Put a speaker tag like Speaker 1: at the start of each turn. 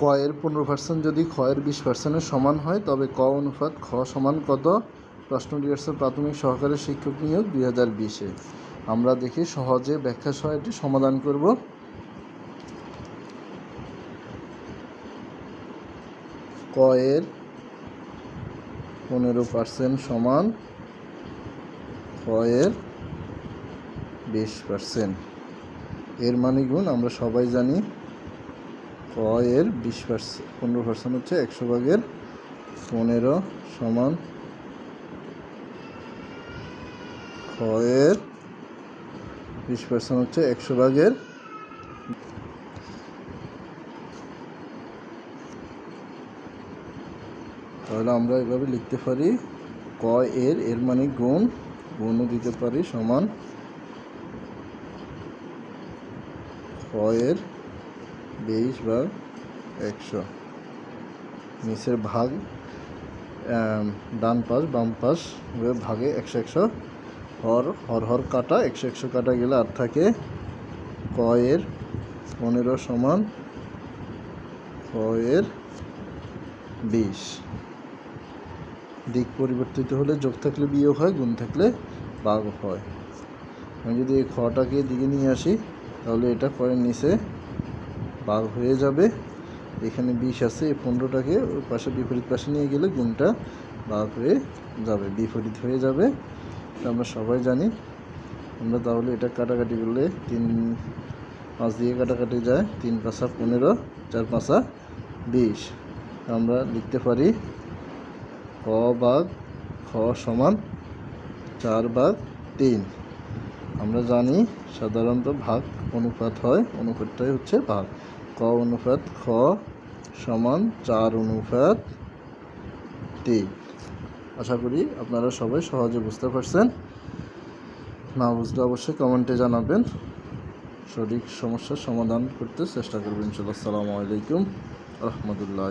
Speaker 1: ক এর পনেরো পার্সেন্ট যদি এর বিশ পার্সেন্টের সমান হয়, তবে ক অনুপাত খ সমান কত? প্রশ্নটি আসছে প্রাথমিক সহকারী শিক্ষক নিয়োগ দুই হাজার বিশে। আমরা দেখি সহজে ব্যাখ্যা সহ এটি সমাধান করব। ক এর পনেরো পার্সেন্ট সমান এর বিশ পার্সেন্ট এর মানে গুণ আমরা সবাই জানি। ক এর বিশ পার্সেন্ট পনেরো পার্সেন্ট হচ্ছে একশো ভাগের পনেরো সমান খ এর বিশ পার্সেন্ট হচ্ছে একশো ভাগের তাহলে আমরা এভাবে লিখতে পারি ক এর এর মানে গুণ, গুণও দিতে পারি সমান ক এর বিশ ভাগ একশো। নিচের ভাগ ডান পাশ, বাম পাশ ভাগে একশো একশো। হর হর হর কাটা, একশো একশো কাটা গেলে আর থাকে কয়ের পনেরো সমান ক এর বিশ। দিক পরিবর্তিত হলে যোগ থাকলে বিয়োগ হয়, গুণ থাকলে ভাগ হয়। আমি যদি এই খটাকে দিকে নিয়ে আসি, তাহলে এটা কয়ের নিচে ভাগ হয়ে যাবে। এখানে বিশ আছে, এই পনেরোটাকে ওই পাশে বিপরীত পাশে নিয়ে গেলে গুণটা ভাগ হয়ে যাবে, বিপরীত হয়ে যাবে। আমরা সবাই জানি। আমরা তাহলে এটা কাটাকাটি করলে তিন পাঁচ দিয়ে কাটাকাটি যায়, তিন পাঁচা পনেরো, চার পাঁচা বিশ। আমরা লিখতে পারি ক বাঘ, খ সমান চার বাঘ, তিন। আমরা জানি সাধারণত ভাগ অনুপাত হয়, অনুপাতটাই হচ্ছে ভাগ। ক অনুপাত খ সমান চার অনুপাত তিন আশা করি আপনারা সবাই সহজে বুঝতে পারছেন। না বুঝলে অবশ্যই কমেন্টে জানাবেন। সঠিক সমস্যার সমাধান করতে চেষ্টা করবেন। ইনশাল্লাহ আসসালামু আলাইকুম। রহমতুল্লাহ।